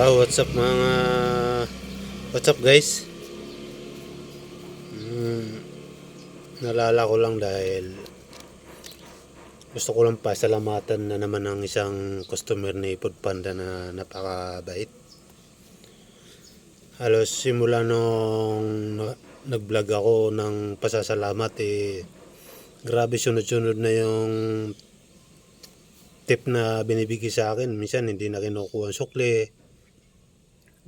Oh, what's up mga What's up guys? Mm, nalala ko lang dahil gusto ko lang pasalamatan na naman ang isang customer ni Food Panda na napakabait. Halos simula nung na- nag-vlog ako ng pasasalamat eh grabe sunod-sunod na yung tip na binibigay sa akin. Minsan hindi na kinukuha ang sukli.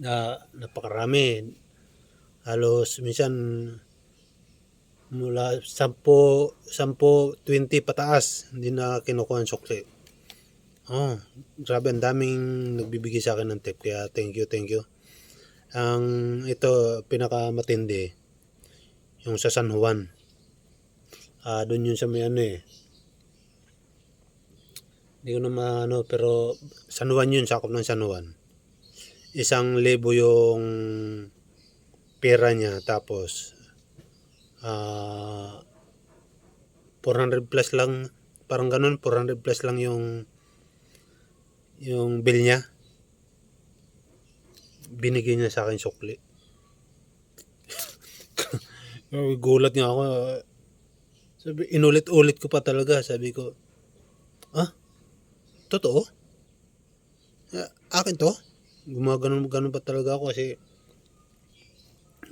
Na napakarami. Halos minsan mula 10, 10, 20 pataas hindi na kinukuha ang sukli. Oh, grabe ang daming nagbibigay sa akin ng tip kaya thank you, thank you. Ang ito pinakamatindi yung sa San Juan. Ah, doon yun sa may ano eh. Hindi ko na maano, pero San Juan yun, sakop ng San Juan. Isang libo yung pera niya, tapos ah 400 plus lang, parang ganun, 400 plus lang yung yung bill niya. Binigay niya sa akin sukli. Gulat nga ako. Sabi, inulit-ulit ko pa talaga. Sabi ko, ah, totoo? Ah, akin to? Gumaganon ganon pa talaga ako kasi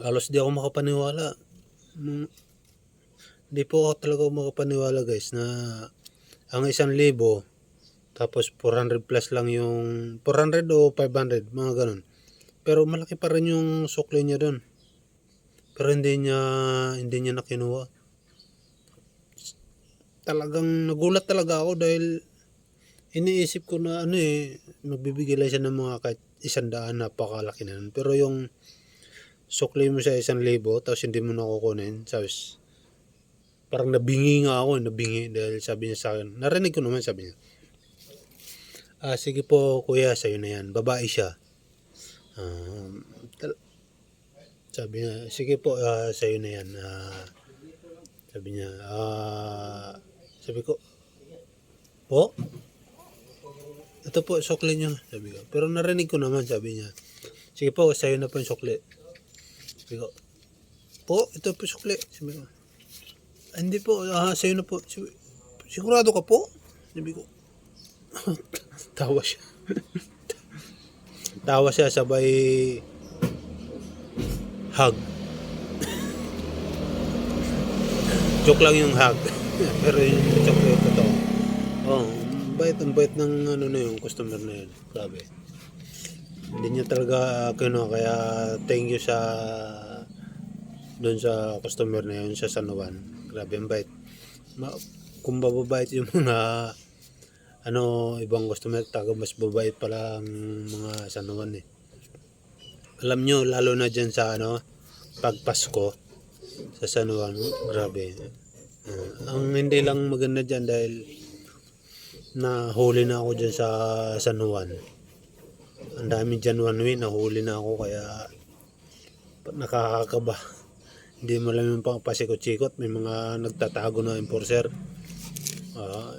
halos di ako makapaniwala. Hindi po ako talaga makapaniwala guys na ang isang libo tapos 400 plus lang yung 400 o 500 mga ganon. Pero malaki pa rin yung sukli niya doon. Pero hindi niya hindi niya nakinuha. Talagang nagulat talaga ako dahil iniisip ko na ano eh, magbibigay lang siya ng mga kahit isang daan napakalaki na. Pero yung sukli mo sa isang libo tapos hindi mo nakukunin, sabes, parang nabingi nga ako, nabingi dahil sabi niya sa akin, narinig ko naman sabi niya, ah sige po kuya, sa'yo na yan, babae siya. Um, tal- sabi niya, sige po, ah, sa'yo na yan. Ah, sabi niya, ah, sabi ko, po? Ito po, sukli niyo. Sabi ko. Pero narinig ko naman, sabi niya. Sige po, sa'yo na po yung sukli. Sabi ko, po, ito po sukli. Sabi ko, "Ah, hindi po, ah, sa'yo na po. Sabi, sigurado ka po? Sabi ko, tawa siya. tawa siya, sabay hug. Joke lang yung hug. Pero yung chocolate totoo. Oh, bait, ang bait ng ano na yung customer na yun. Grabe. Hindi niya talaga kinuha kaya thank you sa doon sa customer na yun sa San Juan. Grabe ang bait. Ma, kung bababait yung mga ano ibang customer taga mas babait pala ang mga San Juan eh. Alam nyo lalo na dyan sa ano pag Pasko sa San Juan, grabe. Ah, ang hindi lang maganda dyan dahil nahuli na ako dyan sa San Juan. Ang dami dyan one way, nahuli na ako kaya nakakakaba. Hindi mo lang yung pasikot-sikot, may mga nagtatago na enforcer. Ah,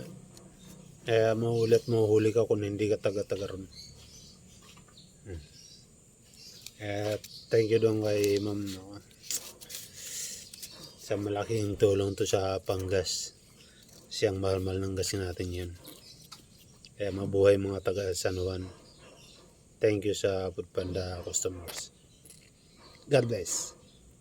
kaya mahulit mahuli ka kung hindi ka taga-taga ron. Hmm. Eh, thank you doon kay ma'am. no. Sa malaking tulong to sa panggas. Siyang mahal-mahal ng gas natin yun. Kaya mabuhay mga taga San Juan. Thank you sa Food Panda customers. God bless.